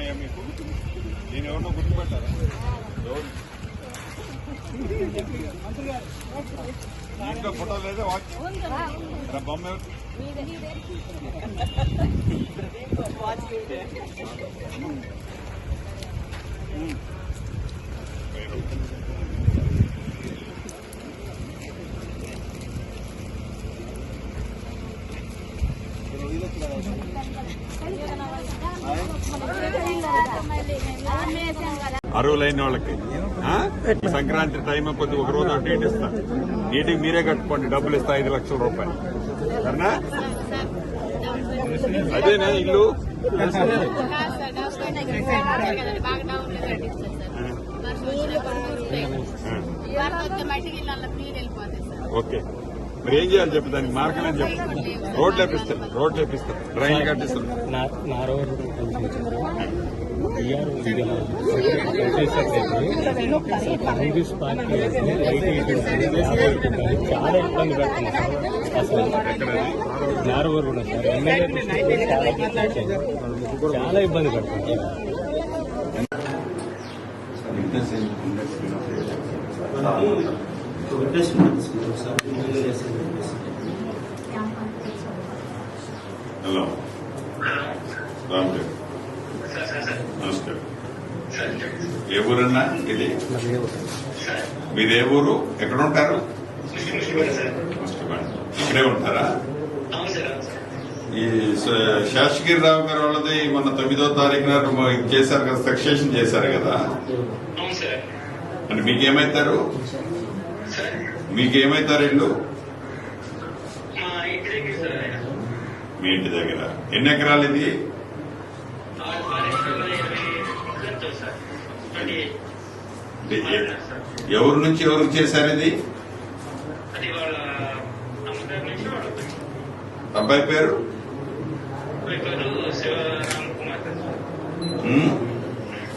ఉన్నాయా మీకు? నేను ఎవరినో గుర్తుపెట్టారా ఎవరు? ఇంట్లో ఫోటో లేదా వాచ్? బొమ్మ ఎవరు? అరువులైన వాళ్ళకి సంక్రాంతి టైం కొద్ది ఒక రోజు అటు ఇటు ఇస్తా నీటికి మీరే కట్టుకోండి డబ్బులు ఇస్తా ఐదు లక్షల రూపాయలు సరేనా అదేనా ఇల్లు ఓకే మరి ఏం చేయాలి చెప్పు దానికి మార్గం ఏం చెప్పు రోడ్లు వేపిస్తాను రోడ్లు వేపిస్తాను డ్రైన్ కట్టిస్తాను నా- నారవరం ఈఆర్ వచ్చేసరికి కాంగ్రెస్ పార్టీ చాలా ఇబ్బంది పెడుతుంది అసలు నారవరం కూడా సార్ ఎమ్మెల్యే చాలా గుర్తించారు. చాలా ఇబ్బంది హలో రాముడు నమస్కారం ఏ ఊరన్నా? ఇది? మీది ఏ ఊరు? ఎక్కడ ఉంటారు. ఇక్కడే ఉంటారా? ఈ శాసగిరి రావు గారు వాళ్ళది మొన్న తొమ్మిదో తారీఖు నాడు మ- ఇది చేశారు కదా సక్సెషన్ చేశారు కదా. అవును సార్. అంటే మీకేమైతారు మీకేమైతారు ఇల్లు మా ఇంటి దగ్గర. ఎన్ని ఎకరాలు ఇది? ఎవరి నుంచి ఎవరికి చేశారు ఇది? అబ్బాయి. పేరు?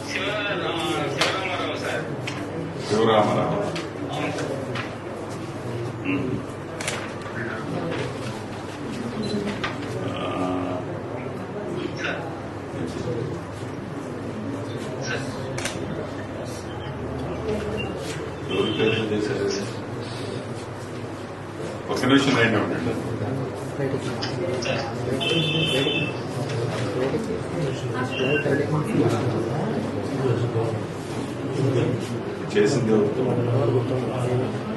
శివరామారావు సార్ శివరామరావు అవును సార్ ఉమ్. ఆ, సార్ సార్ ఎవరి పేరు చేశారు ఒక నిమిషం లైన్ ఉండండి చేసింది ఎవరు?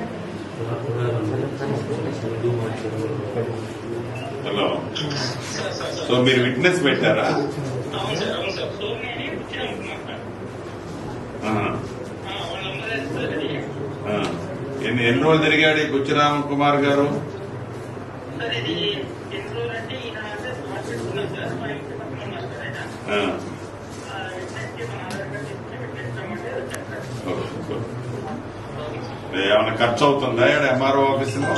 హలో సో మీరు విట్నెస్ పెట్టారా? నేను ఎన్ని ఎన్ని రోజులు తిరిగాడు ఈ బుచ్చిరామ కుమార్ గారు? ఓకే. ఏమైనా ఖర్చు అవుతుందా ఇక్కడ ఎంఆర్ఓ ఆఫీసులో?